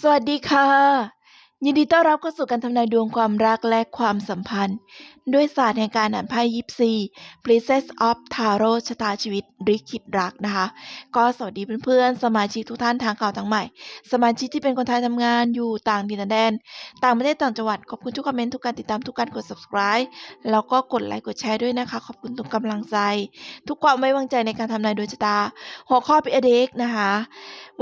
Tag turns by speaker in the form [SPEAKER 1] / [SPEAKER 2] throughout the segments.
[SPEAKER 1] สวัสดีค่ะ ยินดีต้อนรับเข้าสู่การทำนายดวงความรักและความสัมพันธ์ ด้วยศาสตร์แห่งการอ่านไพ่ยิปซี Princess of Tarot ชะตาชีวิตริคิดรักนะคะ ก็สวัสดีเพื่อนๆ สมาชิกทุกท่านทางเก่าทางใหม่ สมาชิกที่เป็นคนไทยทำงานอยู่ต่างดินแดน ต่างประเทศต่างจังหวัด ขอบคุณทุกคอมเมนต์ทุกการติดตามทุกการกด subscribe แล้วก็กดไลค์กดแชร์ด้วยนะคะ ขอบคุณทุกกำลังใจ ทุกความไว้วางใจในการทำนายดวงชะตา หัวข้อพิเด็กนะคะ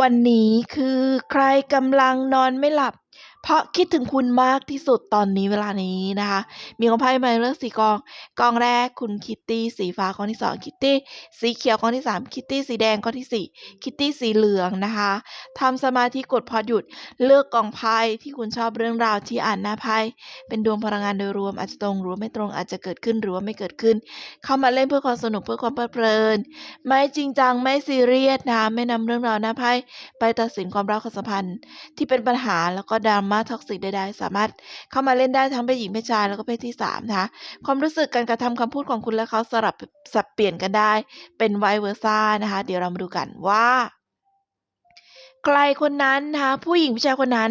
[SPEAKER 1] วันนี้คือใครกำลังนอนไม่หลับ เพราะคิดถึงคุณมากที่สุดตอนนี้เวลานี้นะคะ มีของไพ่มาเลือกสีกอง กองแรกคุณคิตตี้สีฟ้ากองที่สองคิตตี้สีเขียวกองที่สามคิตตี้สีแดงกองที่สี่คิตตี้สีเหลืองนะคะทำสมาธิกดพอหยุดเลือกกองไพ่ที่คุณชอบเรื่องราวที่อ่านหน้าไพ่เป็นดวงพลังงานโดยรวมอาจจะตรงหรือไม่ตรงอาจจะเกิดขึ้นหรือว่าไม่เกิดขึ้น เข้ามาเล่นเพื่อความสนุกเพื่อความเพลิดเพลิน ไม่จริงจังไม่ซีเรียสนะไม่นำเรื่องราวหน้าไพ่ไปตัดสินความรักความสัมพันธ์ที่เป็นปัญหาแล้วก็ดรามาท็อกซิกใดๆสามารถเข้ามาเล่นได้ทั้งเพศหญิงเพศชายแล้วก็เพศที่3นะคะความรู้สึกการกระทำคำพูดของคุณและเขาสลับสับเปลี่ยนกันได้เป็นไวเวอร์ซ่านะคะเดี๋ยวเรามาดูกันว่าใครคนนั้นนะคะผู้หญิงผู้ชายคนนั้น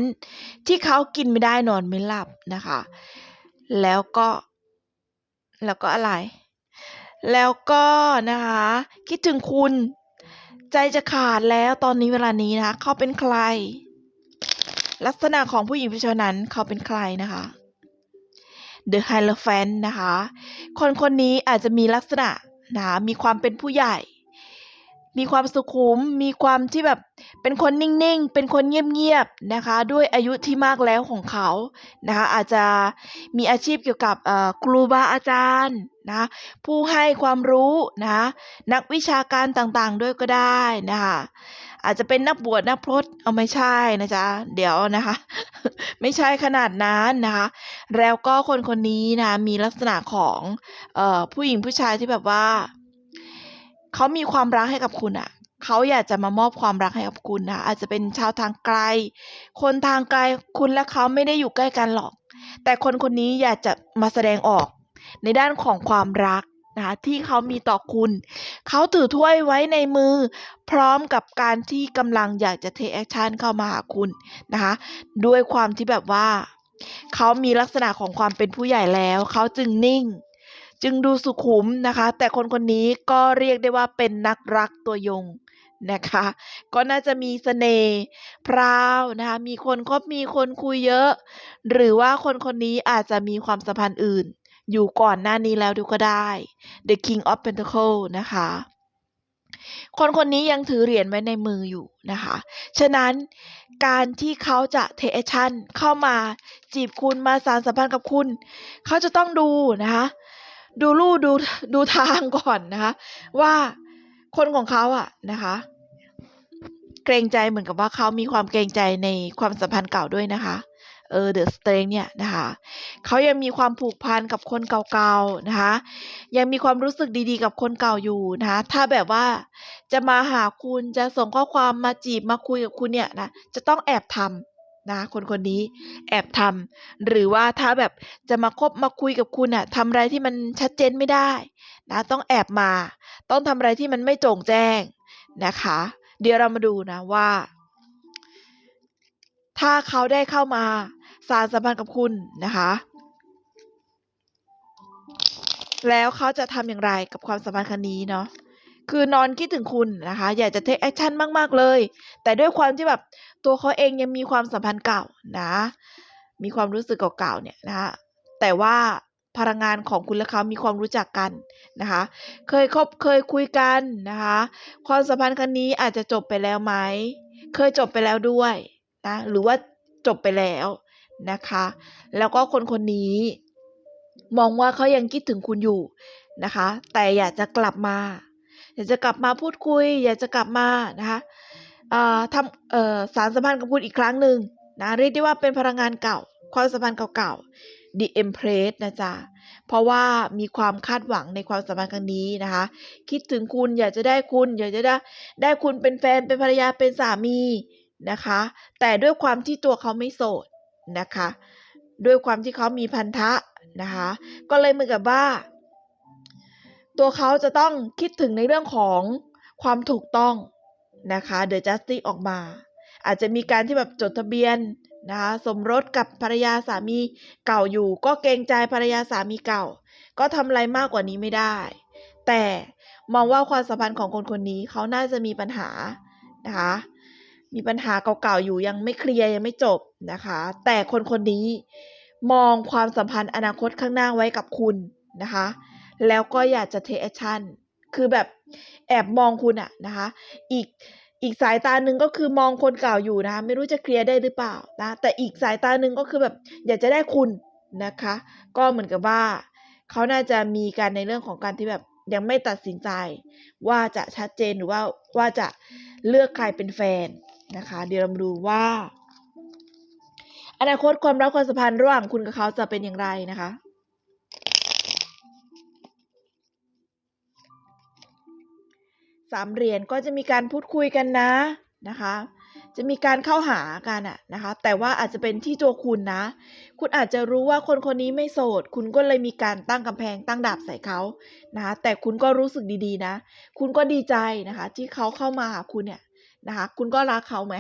[SPEAKER 1] ที่เขากินไม่ได้นอนไม่หลับนะคะ แล้วก็แล้วก็อะไร แล้วก็นะคะ คิดถึงคุณ ใจจะขาดแล้วตอนนี้เวลานี้นะคะ เขาเป็นใคร ลักษณะของผู้หญิงผู้ชายนั้นเขาเป็นใครนะคะ The Hierophant นะคะ คนคนนี้อาจจะมีลักษณะนะมีความเป็นผู้ใหญ่ มีความสุขุม มีความที่แบบเป็นคนนิ่งๆ เป็นคนเงียบๆนะคะ ด้วยอายุที่มากแล้วของเขานะคะ อาจจะมีอาชีพเกี่ยวกับครูบาอาจารย์นะผู้ให้ความรู้นะนักวิชาการต่างๆ ด้วยก็ได้นะคะ อาจจะเป็นนักบวชนักพรตเอาไม่ใช่นะจ๊ะเดี๋ยวนะคะ ไม่ใช่ขนาดนั้นนะคะ แล้วก็คนคนนี้นะมีลักษณะของเอ่อผู้หญิงผู้ชายที่แบบว่าเขามีความรักให้กับคุณอะ่ะเขาอยากจะมามอบความรักให้กับคุณนะอาจจะเป็นชาวทางไกล คนทางไกลคุณและเขาไม่ได้อยู่ใกล้กันหรอก แต่คนคนนี้อยากจะมาแสดงออกในด้านของความรัก นะคะที่เขามีต่อคุณ เขาถือถ้วยไว้ในมือ พร้อมกับการที่กำลังอยากจะเทคแอคชั่นเข้ามาหาคุณนะคะด้วยความที่แบบว่า เขามีลักษณะของความเป็นผู้ใหญ่แล้ว เขาจึงนิ่ง จึงดูสุขุมนะคะ แต่คนคนนี้ก็เรียกได้ว่าเป็นนักรักตัวยงนะคะ ก็น่าจะมีเสน่ห์พราวนะคะมีคนคบมีคนคุยเยอะ หรือว่าคนคนนี้อาจจะมีความสัมพันธ์อื่น อยู่ก่อนหน้านี้แล้วดูก็ได้ The King of Pentacles นะคะ คนคนนี้ยังถือเหรียญไว้ในมืออยู่นะคะ ฉะนั้นการที่เขาจะเทคชั่นเข้ามาจีบคุณมาสารสัมพันธ์กับคุณ เขาจะต้องดูนะคะ ดูลู่ดูดูทางก่อนนะคะ ว่าคนของเขาอะนะคะเกรงใจเหมือนกับว่าเขามีความเกรงใจในความสัมพันธ์เก่าด้วยนะคะ เออเดอะสเตรงเนี่ยนะคะเขายังมีความผูกพันกับคนเก่าๆนะคะ ยังมีความรู้สึกดีๆ กับคนเก่าอยู่นะคะถ้าแบบว่าจะมาหาคุณจะส่งข้อความมาจีบมาคุยกับคุณเนี่ยนะจะต้องแอบทำนะคนคนนี้แอบทำหรือว่าถ้าแบบจะมาคบมาคุยกับคุณอะทำอะไรที่มันชัดเจนไม่ได้นะต้องแอบมา ต้องทำอะไรที่มันไม่โจ่งแจ้งนะคะ เดี๋ยวเรามาดูนะว่า ถ้าเขาได้เข้ามา สารสัมพันธ์กับคุณนะคะ แล้วเขาจะทำอย่างไรกับความสัมพันธ์ครั้งนี้เนาะคือนอนคิดถึงคุณนะคะ อยากจะเทคแอคชั่นมากๆเลย แต่ด้วยความที่แบบตัวเขาเองยังมีความสัมพันธ์เก่านะ มีความรู้สึกเก่าๆเนี่ยนะคะแต่ว่าพลังงานของคุณและเขามีความรู้จักกันนะคะ เคยคบเคยคุยกันนะคะ ความสัมพันธ์ครั้งนี้อาจจะจบไปแล้วไหม เคยจบไปแล้วด้วยนะ หรือว่าจบไปแล้ว นะคะ แล้วก็คนคนนี้มองว่าเขายังคิดถึงคุณอยู่นะคะ แต่อยากจะกลับมา อยากจะกลับมาพูดคุย อยากจะกลับมานะคะทำสารสัมพันธ์กับคุณอีกครั้งหนึ่งนะเรียกได้ว่าเป็นพลังงานเก่า ความสัมพันธ์เก่าๆ The Empress นะจ๊ะเพราะว่ามีความคาดหวังในความสัมพันธ์ครั้งนี้นะคะ คิดถึงคุณอยากจะได้คุณ อยากจะได้ได้คุณเป็นแฟนเป็นภรรยาเป็นสามีนะคะ แต่ด้วยความที่ตัวเขาไม่โสด นะคะ ด้วยความที่เขามีพันธะนะคะ ก็เลยเหมือนกับว่า ตัวเขาจะต้องคิดถึงในเรื่องของความถูกต้องนะคะ The Justice ออกมา อาจจะมีการที่แบบจดทะเบียนนะคะสมรสกับภรรยาสามีเก่าอยู่ ก็เกรงใจภรรยาสามีเก่า ก็ทำอะไรมากกว่านี้ไม่ได้ แต่มองว่าความสัมพันธ์ของคนคนนี้เขาน่าจะมีปัญหานะคะ มีปัญหาเก่าๆอยู่ยังไม่เคลียร์ยังไม่จบนะคะ แต่คนคนนี้มองความสัมพันธ์อนาคตข้างหน้าไว้กับคุณนะคะ แล้วก็อยากจะเทคแอคชั่นคือแบบแอบมองคุณอะนะคะ อีกอีกสายตาหนึ่งก็คือมองคนเก่าอยู่นะคะไม่รู้จะเคลียร์ได้หรือเปล่านะแต่อีกสายตาหนึ่งก็คือแบบอยากจะได้คุณนะคะ ก็เหมือนกับว่าเขาน่าจะมีการในเรื่องของการที่แบบยังไม่ตัดสินใจ ว่าจะชัดเจนหรือว่าว่าจะเลือกใครเป็นแฟน นะคะ เดี๋ยวเรามาดูว่า อนาคตความรักความสัมพันธ์ระหว่างคุณกับเขาจะเป็นอย่างไรนะคะสามเหรียญก็จะมีการพูดคุยกันนะนะคะ จะมีการเข้าหากันอะนะคะ แต่ว่าอาจจะเป็นที่ตัวคุณนะ คุณอาจจะรู้ว่าคนคนนี้ไม่โสด คุณก็เลยมีการตั้งกำแพงตั้งดาบใส่เขานะคะแต่คุณก็รู้สึกดีๆนะ คุณก็ดีใจนะคะ ที่เขาเข้ามาหาคุณเนี่ย นะคะ คุณก็รักเขาไหม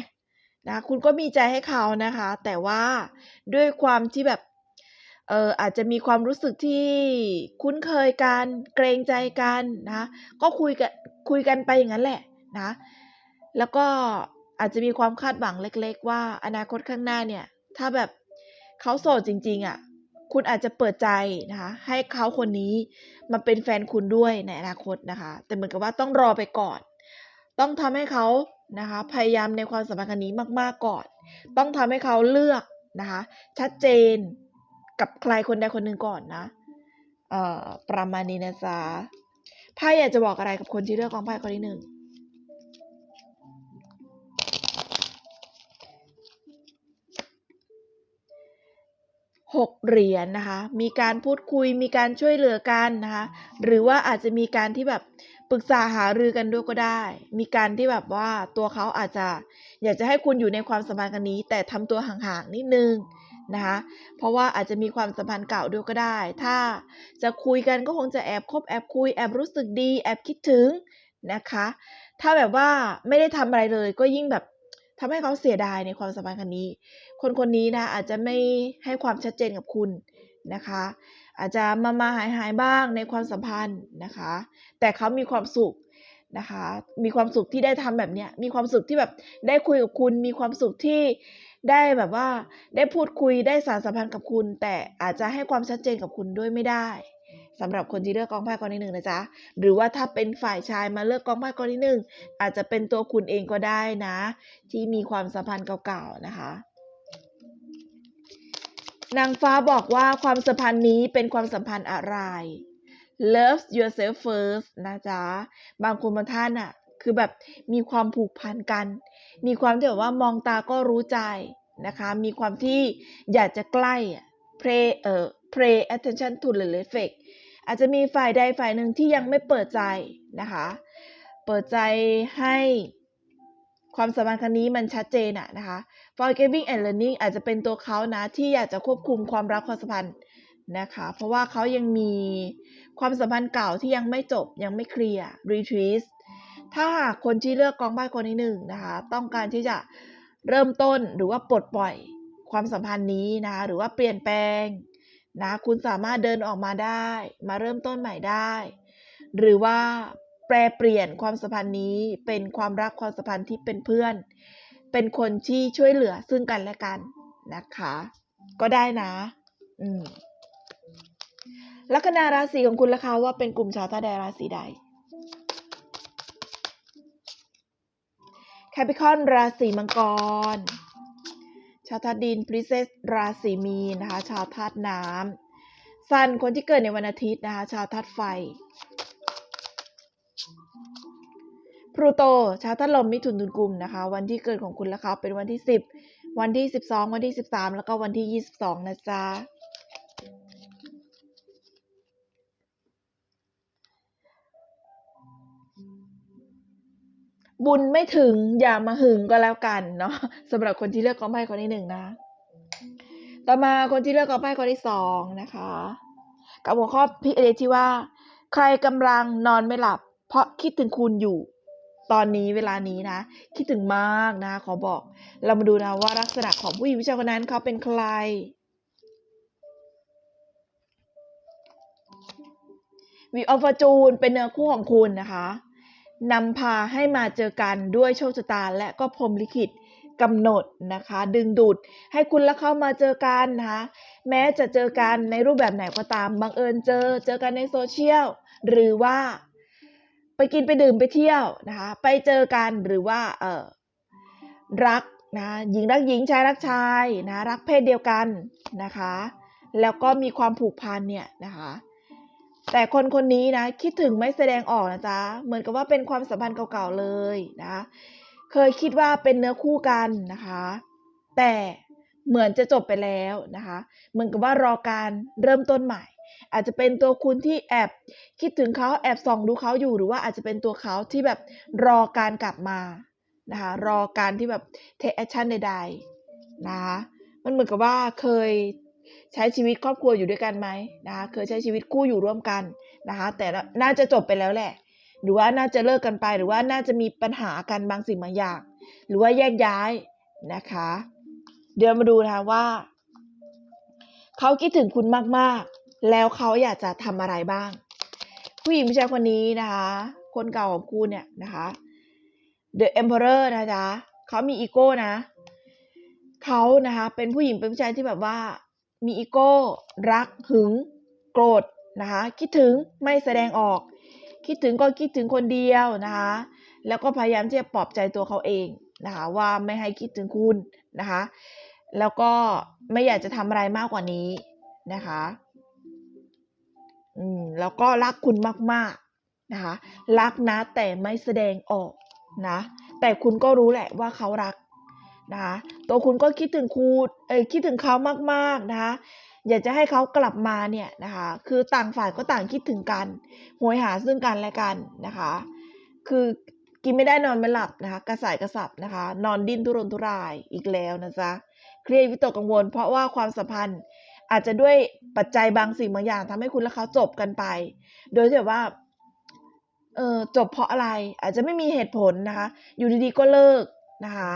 [SPEAKER 1] นะคะคุณก็มีใจให้เขานะคะ แต่ว่าด้วยความที่แบบ เอออาจจะมีความรู้สึกที่คุ้นเคยกัน เกรงใจกันนะ ก็คุยกันคุยกันไปอย่างนั้นแหละนะ แล้วก็อาจจะมีความคาดหวังเล็ก ๆ ว่าอนาคตข้างหน้าเนี่ย ถ้าแบบเขาโสดจริง ๆอะ คุณอาจจะเปิดใจนะคะ ให้เขาคนนี้มาเป็นแฟนคุณด้วยในอนาคตนะคะ แต่เหมือนกับว่าต้องรอไปก่อน ต้องทำให้เขา นะคะ พยายามในความสัมพันธ์ครั้งนี้มาก ๆ ก่อน ต้องทำให้เขาเลือกนะคะ ชัดเจนกับใครคนใดคนหนึ่งก่อนนะ เอ่อ ประมาณนี้นะจ๊ะไพ่อยากจะบอกอะไรกับคนที่เลือกกองไพ่คนที่หนึ่งหกเหรียญนะคะ มีการพูดคุย มีการช่วยเหลือกันนะคะ หรือว่าอาจจะมีการที่แบบ ปรึกษาหารือกันด้วยก็ได้ มีการที่แบบว่าตัวเขาอาจจะอยากจะให้คุณอยู่ในความสัมพันธ์กันนี้ แต่ทำตัวห่างๆนิดนึงนะคะ เพราะว่าอาจจะมีความสัมพันธ์เก่าด้วยก็ได้ ถ้าจะคุยกันก็คงจะแอบคบแอบคุยแอบรู้สึกดี แอบคิดถึงนะคะ ถ้าแบบว่าไม่ได้ทำอะไรเลยก็ยิ่งแบบทำให้เขาเสียดายในความสัมพันธ์ครั้งนี้ คนคนนี้นะอาจจะไม่ให้ความชัดเจนกับคุณนะคะ อาจจะมามาหายหายบ้างในความสัมพันธ์นะคะ แต่เขามีความสุขนะคะ มีความสุขที่ได้ทำแบบเนี้ย มีความสุขที่แบบได้คุยกับคุณ มีความสุขที่ได้แบบว่า ได้พูดคุยได้สารสัมพันธ์กับคุณ แต่อาจจะให้ความชัดเจนกับคุณด้วยไม่ได้สำหรับคนที่เลือกกองไพ่กองที่หนึ่งนะจ๊ะ หรือว่าถ้าเป็นฝ่ายชายมาเลือกกองไพ่กองที่หนึ่งอาจจะเป็นตัวคุณเองก็ได้นะ ที่มีความสัมพันธ์เก่าๆนะคะ นางฟ้าบอกว่าความสัมพันธ์นี้เป็นความสัมพันธ์อะไร love yourself first นะจ๊ะ บางคนบางท่านอะคือแบบมีความผูกพันกัน มีความที่แบบว่ามองตาก็รู้ใจนะคะ มีความที่อยากจะใกล้อะ pay เอ่อ pray attention to the respect อาจจะมีฝ่ายใดฝ่ายหนึ่งที่ยังไม่เปิดใจนะคะ เปิดใจให้ความสัมพันธ์ครั้งนี้มันชัดเจนอะนะคะ forgiving and learning อาจจะเป็นตัวเขานะที่อยากจะควบคุมความรักความสัมพันธ์นะคะ เพราะว่าเขายังมีความสัมพันธ์เก่าที่ยังไม่จบยังไม่เคลียร์ retreat ถ้าหากคนที่เลือกกองไพ่คนที่หนึ่งนะคะ ต้องการที่จะเริ่มต้นหรือว่าปลดปล่อยความสัมพันธ์นี้นะคะหรือว่าเปลี่ยนแปลงนะคุณสามารถเดินออกมาได้ มาเริ่มต้นใหม่ได้ หรือว่าแปลเปลี่ยนความสัมพันธ์นี้เป็นความรักความสัมพันธ์ที่เป็นเพื่อน เป็นคนที่ช่วยเหลือซึ่งกันและกันนะคะ ก็ได้นะอืมลัคนาราศีของคุณล่ะคะว่าเป็นกลุ่มชาวธาตุแดราศีใดแคปิคอนราศีมังกร ชาวธาตุดินพริเซสราศีมีนนะคะ ชาวธาตุน้ำซันคนที่เกิดในวันอาทิตย์นะคะ ชาวธาตุไฟ พลูโตชาวธาตุลมมิถุนตุลกุมนะคะ วันที่เกิดของคุณแล้วครับเป็นวันที่ 10 วันที่ 12 วันที่ 13 แล้วก็วันที่ 22 นะจ๊ะบุญไม่ถึงอย่ามาหึงก็แล้วกันเนาะสำหรับคนที่เลือกกองไพ่คนที่หนึ่งนะ ต่อมาคนที่เลือกกองไพ่คนที่สองนะคะ กับหัวข้อพิเอที่ว่า ใครกำลังนอนไม่หลับ เพราะคิดถึงคุณอยู่ ตอนนี้เวลานี้นะ คิดถึงมากนะ ขอบอก เรามาดูนะว่าลักษณะของผู้หญิงผู้ชายคนนั้นเขาเป็นใครวีออฟจูนเป็นเนื้อคู่ของคุณนะคะนำพาให้มาเจอกันด้วยโชคชะตาและก็พรหมลิขิตกำหนดนะคะ ดึงดูดให้คุณและเขามาเจอกันนะคะแม้จะเจอกันในรูปแบบไหนก็ตามบังเอิญเจอ เจอกันในโซเชียลหรือว่า ไปกินไปดื่มไปเที่ยวนะคะไปเจอกันหรือว่าเออรักนะหญิงรักหญิงชายรักชายนะรักเพศเดียวกันนะคะ แล้วก็มีความผูกพันเนี่ยนะคะแต่คนคนนี้นะคิดถึงไม่แสดงออกนะจ๊ะเหมือนกับว่าเป็นความสัมพันธ์เก่าๆเลยนะเคยคิดว่าเป็นเนื้อคู่กันนะคะ แต่เหมือนจะจบไปแล้วนะคะ เหมือนกับว่ารอการเริ่มต้นใหม่ อาจจะเป็นตัวคุณที่แอบคิดถึงเขาแอบส่องดูเขาอยู่หรือว่าอาจจะเป็นตัวเขาที่แบบรอการกลับมานะคะรอการที่แบบ take action ใดๆนะคะมันเหมือนกับว่าเคยใช้ชีวิตครอบครัวอยู่ด้วยกันไหมนะคะเคยใช้ชีวิตคู่อยู่ร่วมกันนะคะแต่น่าจะจบไปแล้วแหละ หรือว่าน่าจะเลิกกันไปหรือว่าน่าจะมีปัญหากันบางสิ่งบางอย่าง หรือว่าแยกย้ายนะคะ เดี๋ยวมาดูนะคะว่า เขาคิดถึงคุณมากๆ แล้วเขาอยากจะทำอะไรบ้าง ผู้หญิงผู้ชายคนนี้นะคะ คนเก่าของคุณเนี่ยนะคะ The Emperor นะจ๊ะเขามีอีโก้นะเขานะคะ เป็นผู้หญิงเป็นผู้ชายที่แบบว่า มีอีโก้ รักหึง โกรธนะคะ คิดถึงไม่แสดงออก คิดถึงก็คิดถึงคนเดียวนะคะ แล้วก็พยายามที่จะปลอบใจตัวเขาเองนะคะ ว่าไม่ให้คิดถึงคุณนะคะ แล้วก็ไม่อยากจะทำอะไรมากกว่านี้นะคะ อืมแล้วก็รักคุณมากๆนะคะรักนะแต่ไม่แสดงออกนะแต่คุณก็รู้แหละว่าเขารักนะคะตัวคุณก็คิดถึงคุณเอ้ยคิดถึงเขามากๆนะคะอยากจะให้เขากลับมาเนี่ยนะคะคือต่างฝ่ายก็ต่างคิดถึงกันโหยหาซึ่งกันและกันนะคะคือกินไม่ได้นอนไม่หลับนะคะกระสายกระสับนะคะนอนดิ้นทุรนทุรายอีกแล้วนะจ๊ะเครียดวิตกกังวล เพราะว่าความสัมพันธ์ อาจจะด้วยปัจจัยบางสิ่งบางอย่างทำให้คุณและเขาจบกันไป โดยที่แบบว่าเออจบเพราะอะไรอาจจะไม่มีเหตุผลนะคะ อยู่ดีๆก็เลิกนะคะ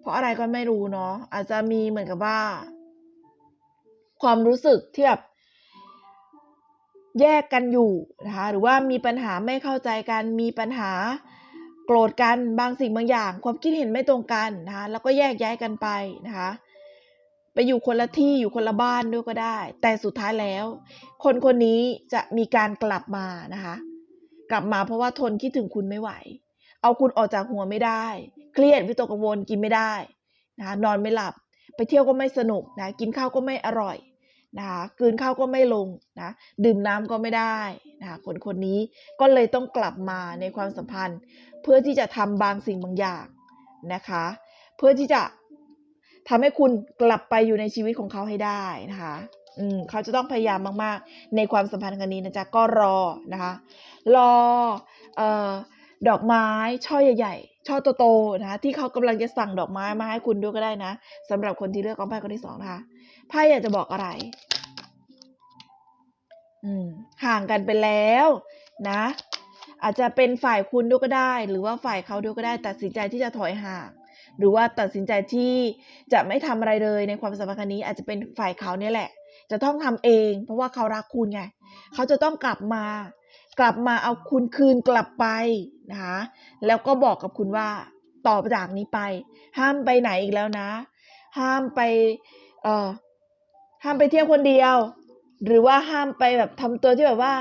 [SPEAKER 1] เพราะอะไรก็ไม่รู้เนาะอาจจะมีเหมือนกับว่า ความรู้สึกที่แบบแยกกันอยู่นะคะหรือว่ามีปัญหาไม่เข้าใจกัน มีปัญหาโกรธกันบางสิ่งบางอย่าง ความคิดเห็นไม่ตรงกันนะคะแล้วก็แยกย้ายกันไปนะคะ อยู่คนละที่อยู่คนละบ้านด้วยก็ได้ แต่สุดท้ายแล้ว คนคนนี้จะมีการกลับมานะคะ กลับมาเพราะว่าทนคิดถึงคุณไม่ไหว เอาคุณออกจากหัวไม่ได้ เครียดวิตกกังวลกินไม่ได้นะคะนอนไม่หลับ ไปเที่ยวก็ไม่สนุกนะกินข้าวก็ไม่อร่อยนะคะกลืนข้าวก็ไม่ลงนะดื่มน้ำก็ไม่ได้นะคะคนคนนี้ก็เลยต้องกลับมาในความสัมพันธ์ เพื่อที่จะทำบางสิ่งบางอย่างนะคะ เพื่อที่จะ ทำให้คุณกลับไปอยู่ในชีวิตของเขาให้ได้นะคะอืมเขาจะต้องพยายามมาก ๆ ในความสัมพันธ์ครั้งนี้นะจ๊ะก็รอนะคะ รอเอ่อดอกไม้ช่อใหญ่ๆช่อโตๆนะคะที่เขากำลังจะสั่งดอกไม้มาให้คุณด้วยก็ได้นะสำหรับคนที่เลือกกองไพ่คนที่สองนะคะไพ่อยากจะบอกอะไร อืมห่างกันไปแล้วนะ อาจจะเป็นฝ่ายคุณด้วยก็ได้ หรือว่าฝ่ายเขาด้วยก็ได้ตัดสินใจที่จะถอยห่าง หรือว่าตัดสินใจที่จะไม่ทำอะไรเลยในความสัมพันธ์นี้อาจจะเป็นฝ่ายเขาเนี่ยแหละ จะต้องทำเอง เพราะว่าเขารักคุณไงเขาจะต้องกลับมา กลับมาเอาคุณคืนกลับไปนะคะแล้วก็บอกกับคุณว่าต่อจากนี้ไป ห้ามไปไหนอีกแล้วนะ ห้ามไปเอ่อห้ามไปเที่ยวคนเดียว หรือว่าห้ามไปแบบทำตัวที่แบบว่า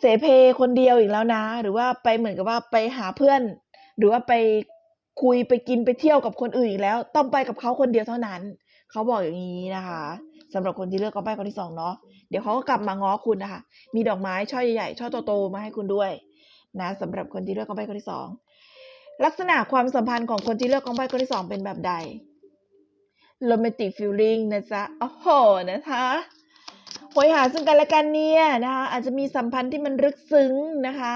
[SPEAKER 1] เสเพคนเดียวอีกแล้วนะ หรือว่าไปเหมือนกับว่าไปหาเพื่อน หรือว่าไป คุยไปกินไปเที่ยวกับคนอื่นอีกแล้ว ต้องไปกับเขาคนเดียวเท่านั้น เขาบอกอย่างนี้นะคะสำหรับคนที่เลือกกองไพ่คนที่สองเนาะเดี๋ยวเขาก็กลับมาง้อคุณนะคะ มีดอกไม้ช่อใหญ่ๆช่อโตๆมาให้คุณด้วย นะสำหรับคนที่เลือกกองไพ่คนที่สองลักษณะความสัมพันธ์ของคนที่เลือกกองไพ่คนที่สองเป็นแบบใดโรแมนติกฟิลลิ่งนะจ๊ะโอ้โหนะคะโหยหาซึ่งกันและกันเนี่ยนะคะอาจจะมีสัมพันธ์ที่มันลึกซึ้งนะคะ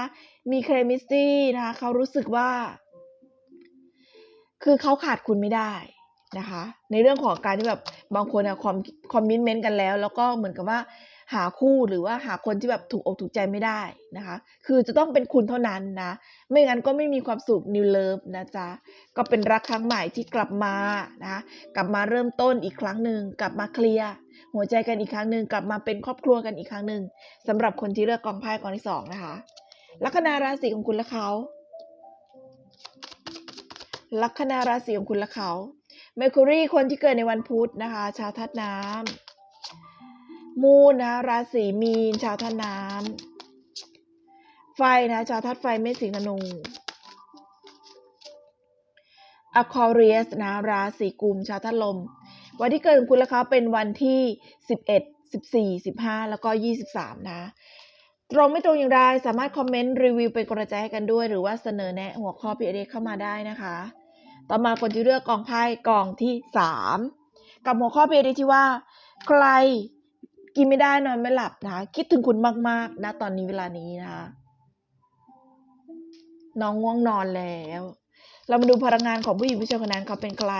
[SPEAKER 1] มีเคมีสตี้นะคะเขารู้สึกว่า คือเขาขาดคุณไม่ได้นะคะ ในเรื่องของการที่แบบบางคนอะคอมคอมมิชเมนต์กันแล้ว แล้วก็เหมือนกับว่าหาคู่หรือว่าหาคนที่แบบถูกอกถูกใจไม่ได้นะคะ คือจะต้องเป็นคุณเท่านั้นนะ ไม่งั้นก็ไม่มีความสุข New Love นะจ๊ะ ก็เป็นรักครั้งใหม่ที่กลับมานะะกลับมาเริ่มต้นอีกครั้งหนึ่งกลับมาเคลียร์หัวใจกันอีกครั้งหนึ่งกลับมาเป็นครอบครัวกันอีกครั้งหนึ่งสำหรับคนที่เลือกกองไพ่กองที่สองนะคะลัคนาราศีของคุณและเขา ลัคนาราศีของคุณและเขาเมอร์คูรีคนที่เกิดในวันพุธนะคะ ชาวธาตุน้ำมูนนะราศีมีน ชาวธาตุน้ำไฟนะชาวธาตุไฟเมษสิงห์ธนูอะคอเรียสนะราศีกุม ชาวธาตุลม วันที่เกิดของคุณและเขาเป็นวันที่ 11 14 15 แล้วก็ 23 นะตรงไม่ตรงอย่างไรสามารถคอมเมนต์รีวิวเป็นกำลังใจให้กันด้วย หรือว่าเสนอแนะหัวข้อพีเอเข้ามาได้นะคะ ต่อมาคนที่เลือกกองไพ่กองที่สามกับหัวข้อเพีเอที่ว่า ใครกินไม่ได้นอนไม่หลับนะคะคิดถึงคุณมากๆนะตอนนี้เวลานี้นะคะน้องง่วงนอนแล้ว เรามาดูพลังงานของผู้หญิงผู้ชายคนนั้นเขาเป็นใคร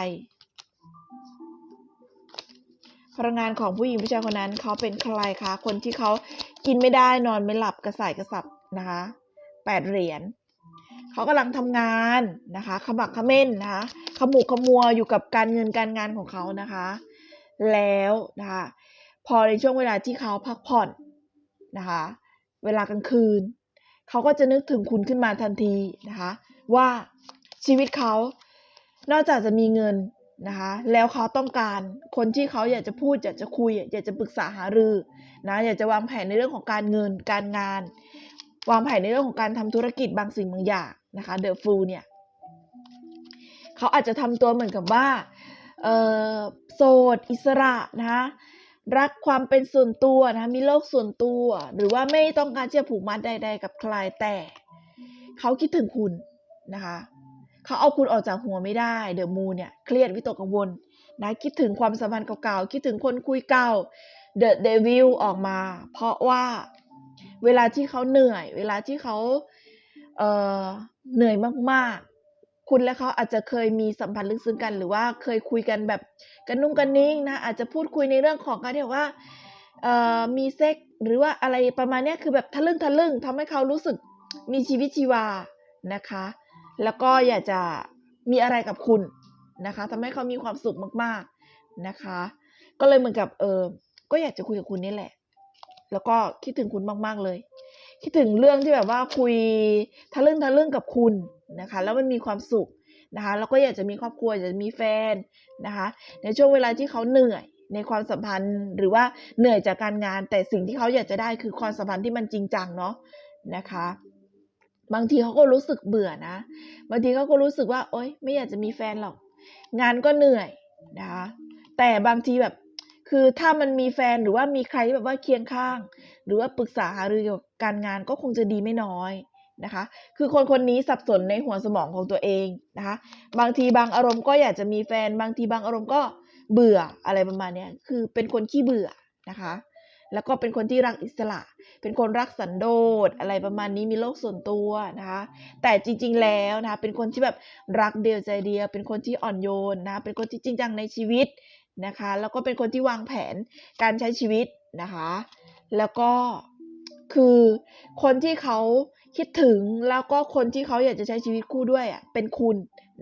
[SPEAKER 1] พลังงานของผู้หญิงผู้ชายคนนั้นเขาเป็นใครคะคนที่เขากินไม่ได้นอนไม่หลับกระส่ายกระสับนะคะแปดเหรียญ เขากำลังทำงานนะคะขมักขม้นนะคะขมุกขมัวอยู่กับการเงินการงานของเขานะคะ แล้วนะคะพอในช่วงเวลาที่เขาพักผ่อนนะคะเวลากลางคืน เขาก็จะนึกถึงคุณขึ้นมาทันทีนะคะว่าชีวิตเขา นอกจากจะมีเงินนะคะแล้วเขาต้องการคนที่เขาอยากจะพูดอยากจะคุย อยากจะปรึกษาหารือนะอยากจะวางแผนในเรื่องของการเงินการงาน วางแผนในเรื่องของการทำธุรกิจบางสิ่งบางอย่างนะคะเดอะฟูเนี่ยเขาอาจจะทำตัวเหมือนกับว่าโสดอิสระนะคะรักความเป็นส่วนตัวนะมีโลกส่วนตัว หรือว่าไม่ต้องการที่จะผูกมัดใด ๆ กับใครแต่เขาคิดถึงคุณนะคะเขาเอาคุณออกจากหัวไม่ได้เดอะมูเนี่ยเครียดวิตกกังวลนะคิดถึงความสัมพันธ์เก่าๆ คิดถึงคนคุยเก่าเดอะเดวิลออกมา เพราะว่า เวลาที่เขาเหนื่อย เวลาที่เขาเอ่อเหนื่อยมากๆ คุณและเขาอาจจะเคยมีสัมพันธ์ลึกซึ้งกัน หรือว่าเคยคุยกันแบบกันนุ่งกันนิ่งนะอาจจะพูดคุยในเรื่องของการที่ว่าเอ่อมีเซ็กหรือว่าอะไรประมาณนี้คือแบบทะลึ่งทะลึ่งทำให้เขารู้สึกมีชีวิตชีวานะคะ แล้วก็อยากจะมีอะไรกับคุณนะคะทำให้เขามีความสุขมากๆนะคะ ก็เลยเหมือนกับเออก็อยากจะคุยกับคุณนี่แหละ แล้วก็คิดถึงคุณมาก ๆ เลย คิดถึงเรื่องที่แบบว่าคุยทะลึ่งทะลึ่งกับคุณนะคะ แล้วมันมีความสุขนะคะแล้วก็อยากจะมีครอบครัวอยากจะมีแฟนนะคะ ในช่วงเวลาที่เขาเหนื่อยในความสัมพันธ์หรือว่าเหนื่อยจากการงาน แต่สิ่งที่เขาอยากจะได้คือความสัมพันธ์ที่มันจริงจังเนาะนะคะ บางทีเขาก็รู้สึกเบื่อนะ บางทีเขาก็รู้สึกว่าโอ๊ยไม่อยากจะมีแฟนหรอก งานก็เหนื่อยนะคะแต่บางทีแบบ คือถ้ามันมีแฟนหรือว่ามีใครแบบว่าเคียงข้าง หรือว่าปรึกษาหารือเกี่ยวกับการงานก็คงจะดีไม่น้อยนะคะ คือคนคนนี้สับสนในหัวสมองของตัวเองนะคะ บางทีบางอารมณ์ก็อยากจะมีแฟน บางทีบางอารมณ์ก็เบื่ออะไรประมาณนี้คือเป็นคนขี้เบื่อนะคะ แล้วก็เป็นคนที่รักอิสระ เป็นคนรักสันโดษอะไรประมาณนี้มีโลกส่วนตัวนะคะ แต่จริงๆแล้วนะคะเป็นคนที่แบบรักเดียวใจเดียว เป็นคนที่อ่อนโยนนะ เป็นคนที่จริงจังในชีวิต นะคะ แล้วก็เป็นคนที่วางแผนการใช้ชีวิตนะคะ แล้วก็คือคนที่เขาคิดถึงแล้วก็คนที่เขาอยากจะใช้ชีวิตคู่ด้วยอะเป็นคุณ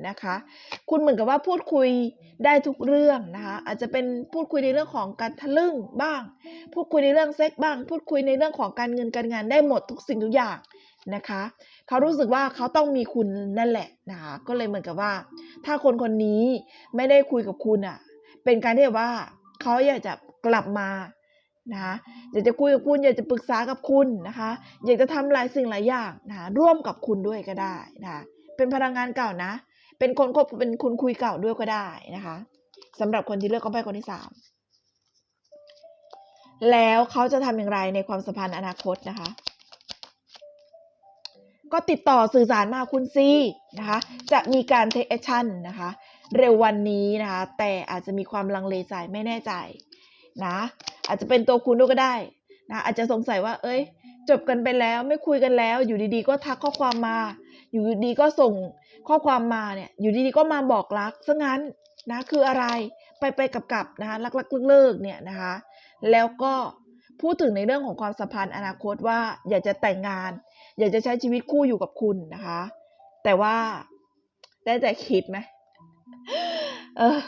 [SPEAKER 1] นะคะ คุณเหมือนกับว่าพูดคุยได้ทุกเรื่องนะคะ อาจจะเป็นพูดคุยในเรื่องของการทะลึ่งบ้าง พูดคุยในเรื่องเซ็กบ้าง พูดคุยในเรื่องของการเงินการงานได้หมดทุกสิ่งทุกอย่างนะคะ เขารู้สึกว่าเขาต้องมีคุณนั่นแหละนะคะ ก็เลยเหมือนกับว่า ถ้าคนคนนี้ไม่ได้คุยกับคุณอะ เป็นการที่แบบว่าเขาอยากจะกลับมานะคะอยากจะคุยกับคุณอยากจะปรึกษากับคุณนะคะ อยากจะทำหลายสิ่งหลายอย่างนะคะร่วมกับคุณด้วยก็ได้นะคะเป็นพลังงานเก่านะ เป็นคนคบเป็นคุณคุยเก่าด้วยก็ได้นะคะสำหรับคนที่เลือกก็ไปคนที่สามแล้วเขาจะทำอย่างไรในความสัมพันธ์อนาคตนะคะ ก็ติดต่อสื่อสารมาคุณซีนะคะ จะมีการเทคแอคชั่นนะคะ เร็ววันนี้นะคะ แต่อาจจะมีความลังเลใจไม่แน่ใจนะ อาจจะเป็นตัวคุณด้วยก็ได้นะอาจจะสงสัยว่า เอ้ย จบกันไปแล้วไม่คุยกันแล้ว อยู่ดีๆ ก็ทักข้อความมา อยู่ดีๆก็ส่งข้อความมาเนี่ย อยู่ดีๆก็มาบอกรักซะงั้นนะคืออะไรไปไปกับกับนะคะรักๆเลิกๆเนี่ยนะคะ แล้วก็พูดถึงในเรื่องของความสัมพันธ์อนาคตว่าอยากจะแต่งงาน อยากจะใช้ชีวิตคู่อยู่กับคุณนะคะ แต่ว่าได้แต่คิดไหม เออ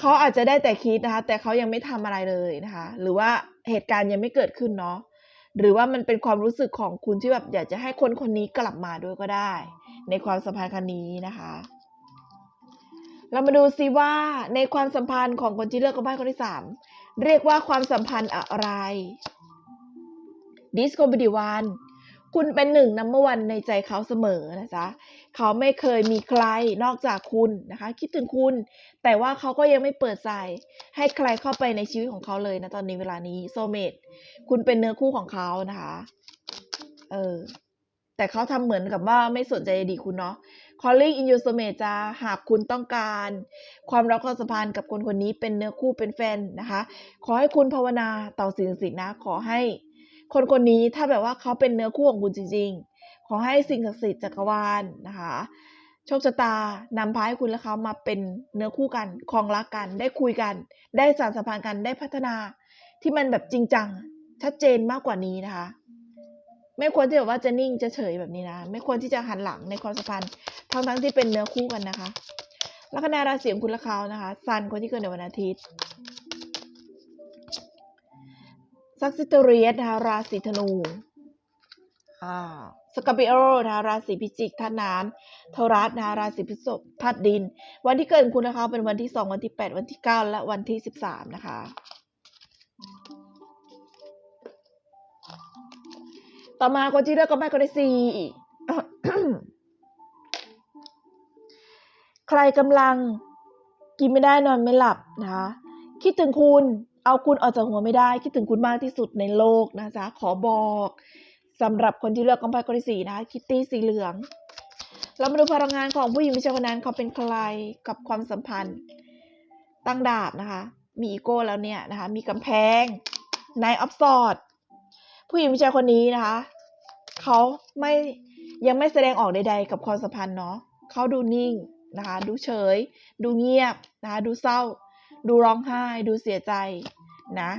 [SPEAKER 1] เขาอาจจะได้แต่คิดนะคะ แต่เขายังไม่ทำอะไรเลยนะคะ หรือว่าเหตุการณ์ยังไม่เกิดขึ้นเนาะหรือว่ามันเป็นความรู้สึกของคุณที่แบบอยากจะให้คนคนนี้กลับมาด้วยก็ได้ ในความสัมพันธ์ครั้งนี้นะคะ เรามาดูซิว่าในความสัมพันธ์ของคนที่เลือกกับไพ่คนที่สามเรียกว่าความสัมพันธ์อะไร Discovery One คุณเป็นหนึ่งนัมเบอร์วันในใจเขาเสมอนะจ๊ะเขาไม่เคยมีใครนอกจากคุณนะคะ คิดถึงคุณ แต่ว่าเขาก็ยังไม่เปิดใจให้ใครเข้าไปในชีวิตของเขาเลยนะตอนนี้เวลานี้โซเมตคุณเป็นเนื้อคู่ของเขานะคะเออแต่เขาทำเหมือนกับว่าไม่สนใจดีคุณเนาะ calling in your soulmate จะหากคุณต้องการ ความรักความสัมพันธ์กับคนคนนี้เป็นเนื้อคู่เป็นแฟนนะคะ ขอให้คุณภาวนาต่อสิ่งศักดิ์สิทธิ์นะ ขอให้ คนคนนี้ถ้าแบบว่าเขาเป็นเนื้อคู่ของคุณจริงๆ ขอให้สิ่งศักดิ์สิทธิ์จักรวาลนะคะ โชคชะตานำพาให้คุณและเขามาเป็นเนื้อคู่กันครองรักกัน ได้คุยกัน ได้สานสัมพันธ์กันได้พัฒนา ที่มันแบบจริงจังชัดเจนมากกว่านี้นะคะ ไม่ควรที่แบบว่าจะนิ่งจะเฉยแบบนี้นะไม่ควรที่จะหันหลังในความสัมพันธ์ทั้งทั้งๆที่เป็นเนื้อคู่กันนะคะลัคนาราศีของคุณและเขานะคะซันคนที่เกิดในวันอาทิตย์ ซักซิตเรียสนะคะราศีธนูอ่าสกาปิโอนะคะราศีพิจิกธาตุน้ำเทารัสนะคะราศีพฤษภธาตุดิน วันที่เกิดของคุณนะคะเป็นวันที่สองวันที่แปดวันที่เก้าและวันที่สิบสามนะคะต่อมาคนที่เลือกก็ไม่ก็ได้ซีอีกใครกำลังกินไม่ได้นอนไม่หลับนะคะคิดถึงคุณ เอาคุณออกจากหัวไม่ได้คิดถึงคุณมากที่สุดในโลกนะจ๊ะขอบอกสำหรับคนที่เลือกกำไพ่กรสีนะคะคิตตี้สีเหลือง เรามาดูพลังงานของผู้หญิงผู้ชาคนนั้นเขาเป็นใครกับความสัมพันธ์ ตั้งดาบนะคะ มีอีโก้แล้วเนี่ยนะคะ มีกำแพงนายออฟสอดผู้หญิงผู้ชาคนนี้นะคะเขาไม่ยังไม่แสดงออกใด ๆ กับความสัมพันธ์เนาะเขาดูนิ่งนะคะ ดูเฉย ดูเงียบนะคะ ดูเศร้า ดูร้องไห้ ดูเสียใจนะ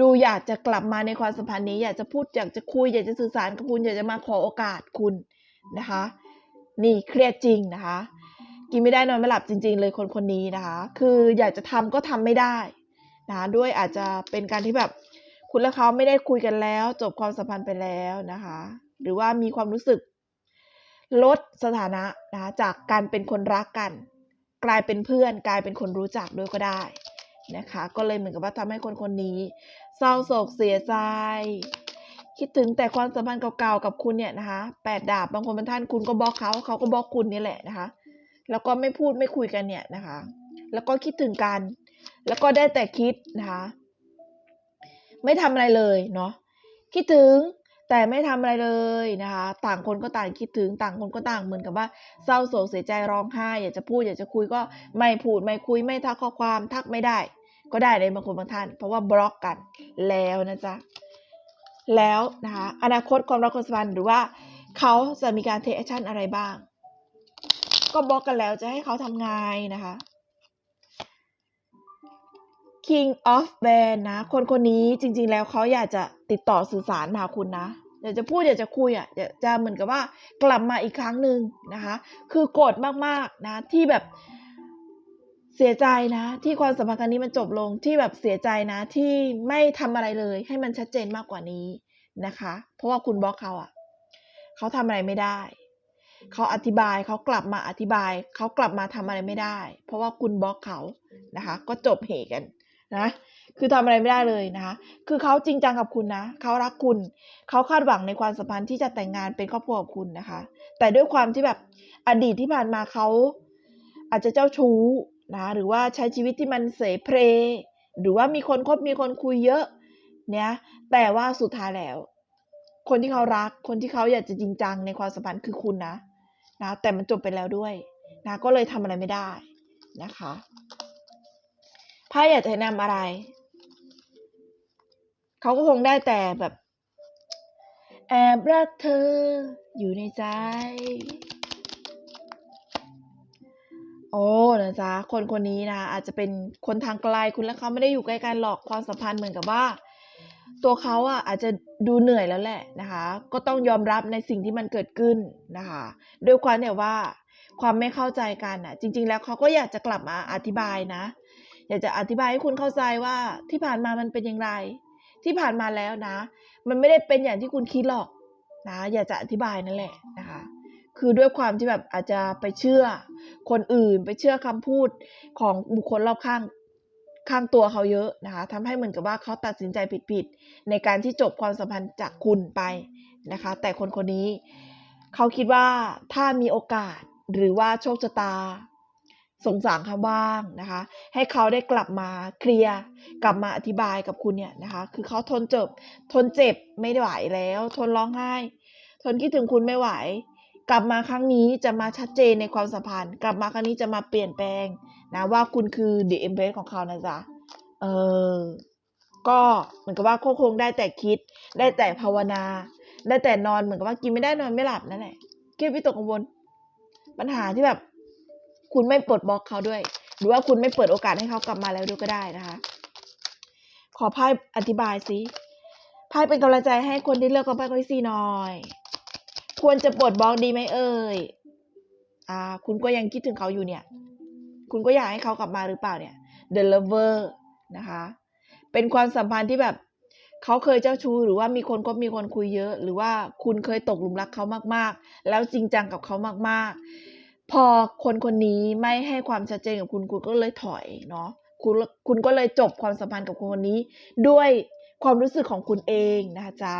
[SPEAKER 1] ดูอยากจะกลับมาในความสัมพันธ์นี้ อยากจะพูดอยากจะคุย อยากจะสื่อสารกับคุณอยากจะมาขอโอกาสคุณนะคะ นี่เครียดจริงนะคะ กินไม่ได้นอนไม่หลับจริง ๆ เลยคนคนนี้นะคะ คืออยากจะทำก็ทำไม่ได้นะด้วยอาจจะเป็นการที่แบบคุณและเขาไม่ได้คุยกันแล้ว จบความสัมพันธ์ไปแล้วนะคะ หรือว่ามีความรู้สึกลดสถานะนะะจากการเป็นคนรักกัน กลายเป็นเพื่อนกลายเป็นคนรู้จักด้วยก็ได้นะคะ ก็เลยเหมือนกับว่าทำให้คนคนนี้เศร้าโศกเสียใจ คิดถึงแต่ความสัมพันธ์เก่าๆกับคุณเนี่ยนะคะแปดดาบบางคนบางท่านคุณก็บล็อกเขาเขาก็บล็อกคุณนี่แหละนะคะ แล้วก็ไม่พูดไม่คุยกันเนี่ยนะคะ แล้วก็คิดถึงกัน แล้วก็ได้แต่คิดนะคะ ไม่ทำอะไรเลยเนาะคิดถึง แต่ไม่ทำอะไรเลยนะคะ ต่างคนก็ต่างคิดถึงต่างคนก็ต่างเหมือนกับว่าเศร้าโศกเสียใจร้องไห้อยากจะพูดอยากจะคุยก็ไม่พูดไม่คุยไม่ทักข้อความทักไม่ได้ ก็ได้ในบางคนบางท่าน เพราะว่าบล็อกกันแล้วนะจ๊ะแล้วนะคะอนาคตความรักความสัมพันธ์หรือว่าเขาจะมีการเทคแอคชั่นอะไรบ้าง ก็บล็อกกันแล้วจะให้เขาทำไงนะคะ King of Band นะ คนคนนี้จริง ๆ แล้วเขาอยากจะติดต่อสื่อสารหาคุณนะ อยากจะพูดอยากจะคุยอะอยากจะเหมือนกับว่ากลับมาอีกครั้งหนึ่งนะคะ คือโกรธมากๆนะที่แบบเสียใจนะ ที่ความสัมพันธ์ครั้งนี้มันจบลงที่แบบเสียใจนะ ที่ไม่ทำอะไรเลย ให้มันชัดเจนมากกว่านี้นะคะ เพราะว่าคุณบล็อกเขาอะเขาทำอะไรไม่ได้ เขาอธิบายเขากลับมาอธิบาย เขากลับมาทำอะไรไม่ได้ เพราะว่าคุณบล็อกเขานะคะ ก็จบเหตุกัน นะคือทำอะไรไม่ได้เลยนะคะ คือเขาจริงจังกับคุณนะเขารักคุณ เขาคาดหวังในความสัมพันธ์ที่จะแต่งงานเป็นครอบครัวกับคุณนะคะ แต่ด้วยความที่แบบอดีตที่ผ่านมาเขาอาจจะเจ้าชู้นะหรือว่าใช้ชีวิตที่มันเสเพลหรือว่ามีคนคบมีคนคุยเยอะเนี่ยแต่ว่าสุดท้ายแล้ว คนที่เขารัก คนที่เขาอยากจะจริงจังในความสัมพันธ์คือคุณนะนะแต่มันจบไปแล้วด้วยนะก็เลยทำอะไรไม่ได้นะคะ ไพ่อยากจะแนะนำอะไร เขาก็คงได้แต่แบบ แอบรักเธออยู่ในใจ โอ้นะจ๊ะ คนคนนี้นะอาจจะเป็นคนทางไกลคุณและเขาไม่ได้อยู่ใกล้กันหรอกความสัมพันธ์เหมือนกับว่า ตัวเขาอะอาจจะดูเหนื่อยแล้วแหละนะคะ ก็ต้องยอมรับในสิ่งที่มันเกิดขึ้นนะคะด้วยความเนี่ยว่าความไม่เข้าใจกันอะ จริง ๆ แล้วเขาก็อยากจะกลับมาอธิบายนะ อยากจะอธิบายให้คุณเข้าใจว่าที่ผ่านมามันเป็นอย่างไร ที่ผ่านมาแล้วนะ มันไม่ได้เป็นอย่างที่คุณคิดหรอกนะ อยากจะอธิบายนั่นแหละนะคะ คือด้วยความที่แบบอาจจะไปเชื่อ คนอื่นไปเชื่อคำพูดของบุคคลรอบข้างข้างตัวเขาเยอะนะคะทำให้เหมือนกับว่าเขาตัดสินใจผิดๆในการที่จบความสัมพันธ์จากคุณไปนะคะ แต่คนคนนี้เขาคิดว่าถ้ามีโอกาสหรือว่าโชคชะตา สงสารเขาบ้างนะคะ ให้เขาได้กลับมาเคลียร์กลับมาอธิบายกับคุณเนี่ยนะคะ คือเขาทนเจ็บทนเจ็บไม่ไหวแล้ว ทนร้องไห้ ทนคิดถึงคุณไม่ไหว กลับมาครั้งนี้จะมาชัดเจนในความสัมพันธ์ กลับมาครั้งนี้จะมาเปลี่ยนแปลงนะว่าคุณคือ the embrace ของเขานะจ๊ะเออก็เหมือนกับว่าคงได้แต่คิด ได้แต่ภาวนา ได้แต่นอนเหมือนกับว่ากินไม่ได้นอนไม่หลับนั่นแหละเคิดวิตกกังวลปัญหาที่แบบ คุณไม่ปลดบล็อกเขาด้วย หรือว่าคุณไม่เปิดโอกาสให้เขากลับมาแล้วด้วยก็ได้นะคะ ขอไพ่อธิบายสิไพ่เป็นกำลังใจให้คนที่เลือกกองไพ่คนที่สี่หน่อย ควรจะปลดบล็อกดีไหมเอ่ยอ่า คุณก็ยังคิดถึงเขาอยู่เนี่ย คุณก็อยากให้เขากลับมาหรือเปล่าเนี่ย The Lover นะคะ เป็นความสัมพันธ์ที่แบบเขาเคยเจ้าชู้หรือว่ามีคนก็มีคนคุยเยอะ หรือว่าคุณเคยตกหลุมรักเขามากๆ แล้วจริงจังกับเขามากๆ พอคนคนนี้ไม่ให้ความชัดเจนกับคุณคุณก็เลยถอยเนาะคุณคุณก็เลยจบความสัมพันธ์กับคนคนนี้ ด้วยความรู้สึกของคุณเองนะคะจ๊ะ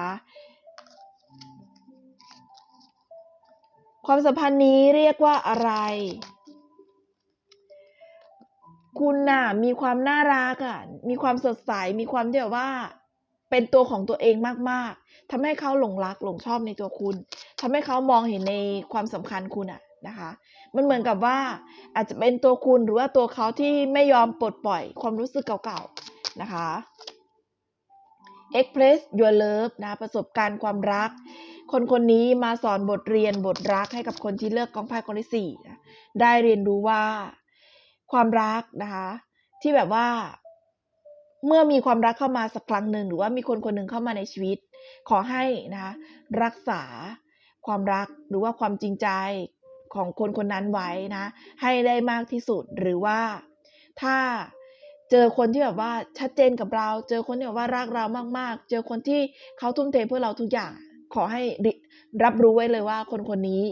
[SPEAKER 1] ความสัมพันธ์นี้เรียกว่าอะไร คุณน่ะมีความน่ารักอะมีความสดใสมีความที่แบบว่า เป็นตัวของตัวเองมากๆทำให้เขาหลงรักหลงชอบในตัวคุณทำให้เขามองเห็นในความสำคัญคุณอะ นะคะ มันเหมือนกับว่าอาจจะเป็นตัวคุณหรือว่าตัวเขาที่ไม่ยอมปลดปล่อยความรู้สึกเก่าๆนะคะ Express Your Love นะประสบการณ์ความรัก คนคนนี้มาสอนบทเรียนบทรักให้กับคนที่เลือกกองไพ่คนที่สี่นะได้เรียนรู้ว่าความรักนะคะ ที่แบบว่า เมื่อมีความรักเข้ามาสักครั้งหนึ่งหรือว่ามีคนคนหนึ่งเข้ามาในชีวิต ขอให้นะคะรักษาความรักหรือว่าความจริงใจ ของคนคนนั้นไว้นะ ให้ได้มากที่สุดหรือว่าถ้าเจอคนที่แบบว่าชัดเจนกับเรา เจอคนที่แบบว่ารักเรามากๆ เจอคนที่เขาทุ่มเทเพื่อเราทุกอย่างขอให้รับรู้ไว้เลยว่าคนคนนี้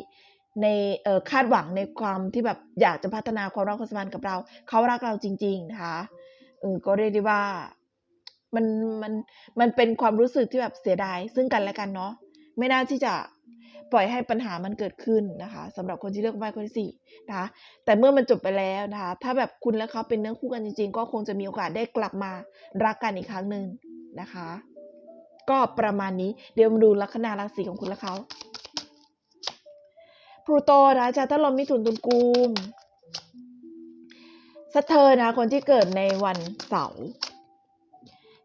[SPEAKER 1] ในเคาดหวังในความที่แบบอยากจะพัฒนาความรักความสัมพันธ์กับเรา เขารักเราจริง ๆ นะคะเออก็เรียกได้ว่ามันมันมันเป็นความรู้สึกที่แบบเสียดายซึ่งกันและกันเนาะไม่น่าที่จะ ปล่อยให้ปัญหามันเกิดขึ้นนะคะสำหรับคนที่เลือกไพ่คนที่สี่นะคะแต่เมื่อมันจบไปแล้วนะคะ ถ้าแบบคุณและเขาเป็นเนื้อคู่กันจริง ๆ ก็คงจะมีโอกาสได้กลับมารักกันอีกครั้งหนึ่งนะคะ ก็ประมาณนี้เดี๋ยวมาดูลัคนาราศีของคุณและเขาพลูโตนะจะถ้าลมมิถุนตุลกุมสัเธอนะคะคนที่เกิดในวันเสาร์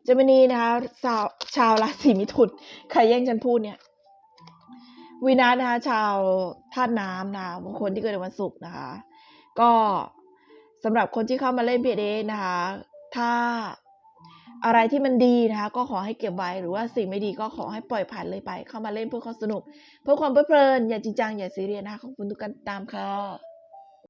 [SPEAKER 1] เจมินีนะคะชาวราศีมิถุนใครแย่งฉันพูดเนี่ย วินาทนะคะชาวธาตุน้ำนะคะบางคนที่เกิดในวันศุกร์นะคะ ก็สำหรับคนที่เข้ามาเล่น PDA นะคะ ถ้าอะไรที่มันดีนะคะ ก็ขอให้เก็บไว้หรือว่าสิ่งไม่ดีก็ขอให้ปล่อยผ่านเลยไป เข้ามาเล่นเพื่อความสนุก เพื่อความเพลิดเพลินอย่าจริงจังอย่าซีเรียสนะคะขอบคุณทุกการติดตามค่ะ